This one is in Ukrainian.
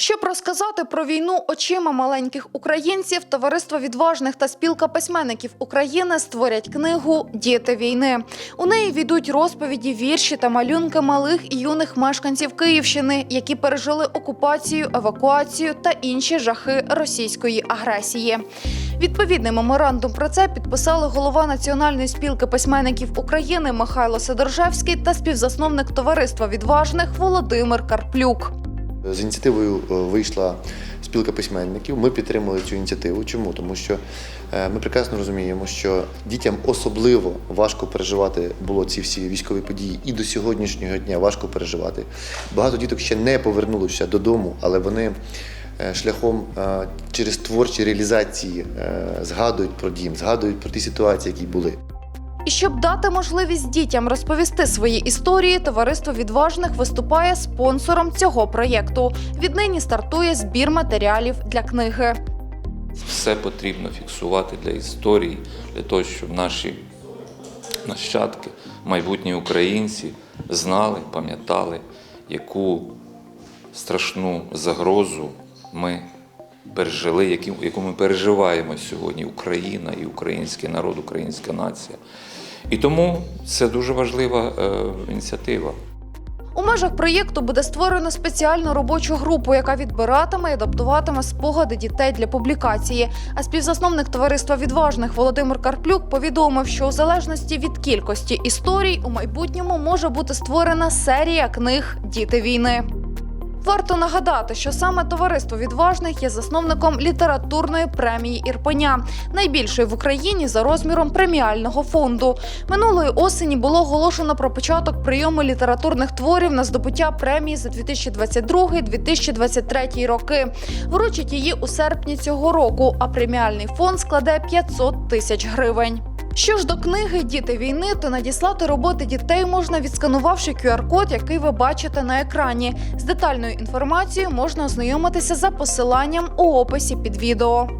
Щоб розказати про війну очима маленьких українців, товариство відважних та спілка письменників України створять книгу Діти війни. У неї війдуть розповіді, вірші та малюнки малих і юних мешканців Київщини, які пережили окупацію, евакуацію та інші жахи російської агресії. Відповідний меморандум про це підписали голова Національної спілки письменників України Михайло Сидоржевський та співзасновник товариства відважних Володимир Карплюк. З ініціативою е, вийшла спілка письменників. Ми підтримали цю ініціативу. Чому? Тому що е, ми прекрасно розуміємо, що дітям особливо важко переживати було ці всі військові події, і до сьогоднішнього дня важко переживати. Багато діток ще не повернулися додому, але вони е, шляхом е, через творчі реалізації е, згадують про дім, згадують про ті ситуації, які були. І щоб дати можливість дітям розповісти свої історії, товариство відважних виступає спонсором цього проєкту. Віднині стартує збір матеріалів для книги. Все потрібно фіксувати для історії, для того, щоб наші нащадки, майбутні українці знали, пам'ятали, яку страшну загрозу ми пережили, які- яку ми переживаємо сьогодні Україна і український народ, українська нація. І тому це дуже важлива е, ініціатива. У межах проєкту буде створено спеціальну робочу групу, яка відбиратиме і адаптуватиме спогади дітей для публікації. А співзасновник товариства відважних Володимир Карплюк повідомив, що у залежності від кількості історій у майбутньому може бути створена серія книг Діти війни. Варто нагадати, що саме товариство відважних є засновником літературної премії Ірпеня, найбільшої в Україні за розміром преміального фонду. Минулої осені було оголошено про початок прийому літературних творів на здобуття премії за 2022-2023 роки. Вручать її у серпні цього року, а преміальний фонд складе 500 тисяч гривень. Що ж до книги Діти війни, то надіслати роботи дітей можна відсканувавши QR-код, який ви бачите на екрані. З детальною інформацією можна ознайомитися за посиланням у описі під відео.